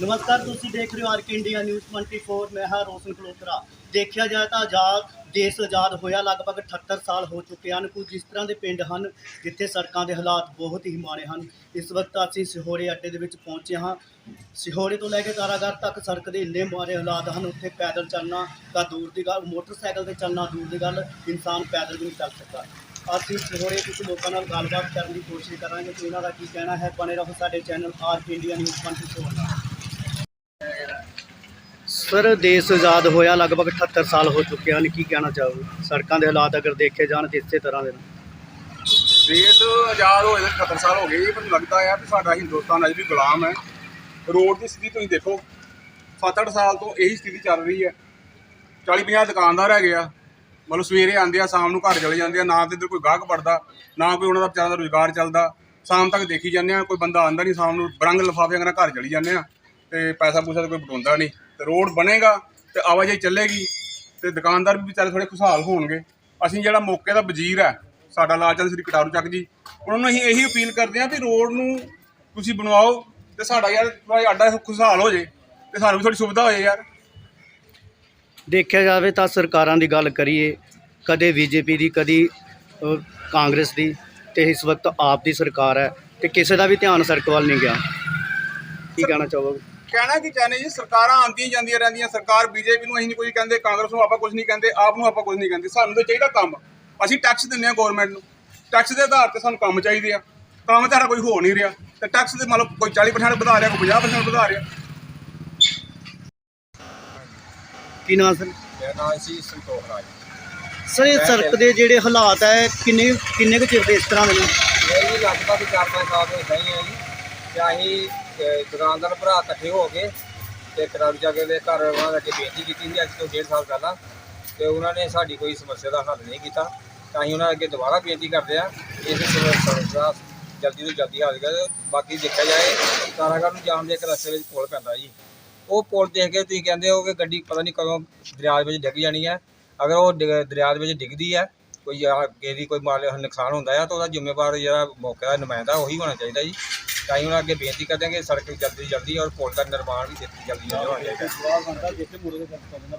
ਨਮਸਕਾਰ, ਤੁਸੀਂ ਦੇਖ ਰਹੇ ਹੋ ਆਰਕੇ ਇੰਡੀਆ ਨਿਊਜ਼ 24 ਮੈਂ ਹਾਂ ਰੋਸ਼ਨ ਖਲੋਤਰਾ। ਦੇਖਿਆ ਜਾਏ ਤਾਂ ਆਜ਼ਾਦ ਦੇਸ਼ ਆਜ਼ਾਦ ਹੋਇਆ, ਲਗਭਗ 78 ਸਾਲ ਹੋ ਚੁੱਕੇ ਹਨ। ਕੁਝ ਇਸ ਤਰ੍ਹਾਂ ਦੇ ਪਿੰਡ ਹਨ ਜਿੱਥੇ ਸੜਕਾਂ ਦੇ ਹਾਲਾਤ ਬਹੁਤ ਹੀ ਮਾੜੇ ਹਨ। ਇਸ ਵਕਤ ਅਸੀਂ ਸਿਹੋਰੇ ਅੱਡੇ ਦੇ ਵਿੱਚ ਪਹੁੰਚੇ ਹਾਂ। ਸਿਹੋੜੇ ਤੋਂ ਲੈ ਕੇ ਕਾਰਾਗਰ ਤੱਕ ਸੜਕ ਦੇ ਇੰਨੇ ਮਾੜੇ ਹਾਲਾਤ ਹਨ, ਉੱਥੇ ਪੈਦਲ ਚੱਲਣਾ ਤਾਂ ਦੂਰ ਦੀ ਗੱਲ, ਮੋਟਰਸਾਈਕਲ ਤੇ ਚੱਲਣਾ ਦੂਰ ਦੀ ਗੱਲ, ਇਨਸਾਨ ਪੈਦਲ ਵੀ ਨਹੀਂ ਚੱਲ ਸਕਦਾ। ਅਸੀਂ ਸਿਹੋਰੇ ਕੁਝ ਲੋਕਾਂ ਨਾਲ ਗੱਲਬਾਤ ਕਰਨ ਦੀ ਕੋਸ਼ਿਸ਼ ਕਰਾਂਗੇ ਕਿ ਉਹਨਾਂ ਦਾ ਕੀ ਕਹਿਣਾ ਹੈ। ਬਣੇ ਰਹੋ ਸਾਡੇ ਚੈਨਲ ਆਰਕੇ ਇੰਡੀਆ ਨਿਊਜ਼ 24 ਨਾਲ ਸਰ ਦੇਸ਼ ਆਜ਼ਾਦ ਹੋਇਆ ਲਗਭਗ 78 ਸਾਲ ਹੋ ਚੁੱਕੇ ਹਨ। ਕੀ ਕਹਿਣਾ ਚਾਹੋਗੇ? ਸੜਕਾਂ ਦੇ ਹਾਲਾਤ ਅਗਰ ਦੇਖੇ ਜਾਣ ਤਾਂ ਇਸੇ ਤਰ੍ਹਾਂ ਦੇ ਨੇ। ਦੇਸ਼ ਆਜ਼ਾਦ ਹੋਏ ਨੂੰ 78 ਸਾਲ ਹੋ ਗਏ ਪਰ ਲੱਗਦਾ ਹੈ ਕਿ ਸਾਡਾ ਹਿੰਦੁਸਤਾਨ ਅਜੇ ਵੀ ਗੁਲਾਮ ਹੈ। ਰੋਡ ਦੀ ਸਥਿਤੀ ਤੁਸੀਂ ਦੇਖੋ 7-8 ਸਾਲ ਤੋਂ ਇਹੀ ਸਥਿਤੀ ਚੱਲ ਰਹੀ ਹੈ। 40-50 ਦੁਕਾਨਦਾਰ ਹੈਗੇ ਆ। ਮਤਲਬ ਸਵੇਰੇ ਆਉਂਦੇ ਆ, ਸ਼ਾਮ ਨੂੰ ਘਰ ਚਲੇ ਜਾਂਦੇ ਆ, ਨਾ ਤੇ ਇੱਧਰ ਕੋਈ ਗਾਹਕ ਵੜਦਾ, ਨਾ ਕੋਈ ਉਹਨਾਂ ਦਾ ਵਿਚਾਰਾ ਦਾ ਰੁਜ਼ਗਾਰ ਚੱਲਦਾ। ਸ਼ਾਮ ਤੱਕ ਦੇਖੀ ਜਾਂਦੇ ਆ, ਕੋਈ ਬੰਦਾ ਆਂਦਾ ਨਹੀਂ, ਸ਼ਾਮ ਨੂੰ ਬਰੰਗ ਲਿਫਾਫੇ ਨਾਲ ਘਰ ਚਲੀ ਜਾਂਦੇ ਆ ਤੇ ਪੈਸਾ ਪੂਸਾ ਤਾਂ ਕੋਈ ਬਟਾਉਂਦਾ ਨਹੀਂ। ਤੇ ਰੋਡ ਬਣੇਗਾ ਤੇ ਆਵਾਜਾਈ ਚੱਲੇਗੀ ਤੇ ਦੁਕਾਨਦਾਰ ਵੀ ਵਿਚਾਰੇ ਥੋੜੇ ਖੁਸ਼ਹਾਲ ਹੋਣਗੇ। ਅਸੀਂ ਜਿਹੜਾ ਮੌਕੇ ਦਾ ਵਜ਼ੀਰ ਹੈ, ਸਾਡਾ ਲਾਲਚੰਦ ਸ੍ਰੀ ਕਟਾਰੂ ਚੱਕ ਜੀ, ਉਹਨਾਂ ਨੂੰ ਅਸੀਂ ਇਹੀ ਅਪੀਲ ਕਰਦੇ ਹਾਂ ਵੀ ਰੋਡ ਨੂੰ ਤੁਸੀਂ ਬਣਵਾਓ ਤੇ ਸਾਡਾ ਯਾਰ, ਥੋੜ੍ਹਾ ਜਿਹਾ ਅੱਡਾ ਖੁਸ਼ਹਾਲ ਹੋ ਜੇ ਤੇ ਸਾਨੂੰ ਵੀ ਥੋੜੀ ਸੁਵਿਧਾ ਹੋਏ ਯਾਰ। ਦੇਖਿਆ ਜਾਵੇ ਤਾਂ ਸਰਕਾਰਾਂ ਦੀ ਗੱਲ ਕਰੀਏ ਕਦੇ ਬੀਜੇਪੀ ਦੀ ਕਦੀ ਕਾਂਗਰਸ ਦੀ ਤੇ ਇਸ ਵਕਤ ਆਪ ਦੀ ਸਰਕਾਰ ਹੈ ਤੇ ਕਿਸੇ ਦਾ ਵੀ ਧਿਆਨ ਸੜਕ ਵੱਲ ਨਹੀਂ ਗਿਆ। ਕੀ ਕਹਿਣਾ ਚਾਹੋਗੇ? ਕਹਿਣਾ ਕੀ ਚਾਹੁੰਦੇ ਜੀ? ਸਰਕਾਰਾਂ ਆਉਂਦੀਆਂ ਜਾਂਦੀਆਂ ਰਹਿੰਦੀਆਂ ਸਰਕਾਰ ਬੀਜੇਪੀ ਨੂੰ ਅਸੀਂ ਨਹੀਂ ਕੁਝ ਕਹਿੰਦੇ ਕਾਂਗਰਸ ਨੂੰ ਆਪਾਂ ਕੁਝ ਨਹੀਂ ਕਹਿੰਦੇ ਆਪ ਨੂੰ ਆਪਾਂ ਕੁਝ ਨਹੀਂ ਕਹਿੰਦੇ। ਸਾਨੂੰ ਤਾਂ ਚਾਹੀਦਾ ਕੰਮ। ਅਸੀਂ ਟੈਕਸ ਦਿੰਦੇ ਹਾਂ ਗਵਰਨਮੈਂਟ ਨੂੰ। ਟੈਕਸ ਦੇ ਆਧਾਰ ਤੇ ਸਾਨੂੰ ਕੰਮ ਚਾਹੀਦੇ ਆ। ਕੰਮ ਤਾਂ ਸਾਡਾ ਕੋਈ ਹੋ ਨਹੀਂ ਰਿਹਾ। ਤੇ ਟੈਕਸ ਦੇ ਮਤਲਬ ਕੋਈ 40% ਵਧਾ ਰਿਹਾ ਕੋਈ 50% ਵਧਾ ਰਿਹਾ। ਕੀ ਨਾਮ ਸਰ? ਮੇਰਾ ਨਾਮ ਸੀ ਸੰਤੋਖ ਰਾਜ। ਸਰ ਇਹ ਸੜਕ ਦੇ ਜਿਹੜੇ ਹਾਲਾਤ ਹੈ ਕਿੰਨੇ ਕਿੰਨੇ ਕੁ ਚਿਰ ਦੇ ਇਸ ਤਰ੍ਹਾਂ ਦੇ ਨੇ? ਇਹ ਜੀ ਲਗਭਗ 4-5 ਸਾਲ ਤੋਂ ਇਦਾਂ ਹੀ ਹੈ ਜੀ। ਤੇ ਅਸੀਂ ਅਹ, ਦੁਕਾਨਦਾਰ ਭਰਾ ਇਕੱਠੇ ਹੋ ਕੇ ਤੇ ਕਰਾਰੂ ਜਾਗੇ ਦੇ ਘਰ ਉਹਨਾਂ ਦੇ ਅੱਗੇ ਬੇਨਤੀ ਕੀਤੀ ਸੀ ਅੱਜ ਤੋਂ ਡੇਢ ਸਾਲ ਪਹਿਲਾਂ। ਤੇ ਉਹਨਾਂ ਨੇ ਸਾਡੀ ਕੋਈ ਸਮੱਸਿਆ ਦਾ ਹੱਲ ਨਹੀਂ ਕੀਤਾ। ਤਾਂ ਅਸੀਂ ਉਹਨਾਂ ਅੱਗੇ ਦੁਬਾਰਾ ਬੇਨਤੀ ਕਰਦੇ ਆ ਇਸ ਸਮੱਸਿਆ ਦਾ ਜਲਦੀ ਤੋਂ ਜਲਦੀ ਹੱਲ ਕਰੇ। ਬਾਕੀ ਦੇਖਿਆ ਜਾਏ ਕਾਰਾਗਰ ਨੂੰ ਜਾਣ ਦੇ ਇੱਕ ਰਸਤੇ ਵਿੱਚ ਪੁਲ ਪੈਂਦਾ ਜੀ। ਉਹ ਪੁਲ ਦੇਖ ਕੇ ਤੁਸੀਂ ਕਹਿੰਦੇ ਹੋ ਕਿ ਗੱਡੀ ਪਤਾ ਨਹੀਂ ਕਦੋਂ ਦਰਿਆ ਵਿੱਚ ਡਿੱਗ ਜਾਣੀ ਹੈ। ਅਗਰ ਉਹ ਡਿੱਗ- ਦਰਿਆ ਦੇ ਵਿੱਚ ਡਿੱਗਦੀ ਹੈ, ਕੋਈ ਜਾਂ ਅੱਗੇ ਦੀ ਕੋਈ ਮਾਲ ਨੁਕਸਾਨ ਹੁੰਦਾ ਹੈ, ਤਾਂ ਉਹਦਾ ਜ਼ਿੰਮੇਵਾਰ ਜਿਹੜਾ ਮੌਕੇ ਦਾ ਨੁਮਾਇੰਦਾ ਉਹੀ ਹੋਣਾ ਚਾਹੀਦਾ ਜੀ। ਤਾਂ ਹੀ ਉਹਨਾਂ ਅੱਗੇ ਬੇਨਤੀ ਕਰਦੇ ਹਾਂ ਕਿ ਸੜਕ ਜਲਦੀ ਜਲਦੀ ਔਰ ਪੁਲ ਦਾ ਨਿਰਮਾਣ ਵੀ ਜਲਦੀ ਜਲਦੀ ਹੋਣਾ ਚਾਹੀਦਾ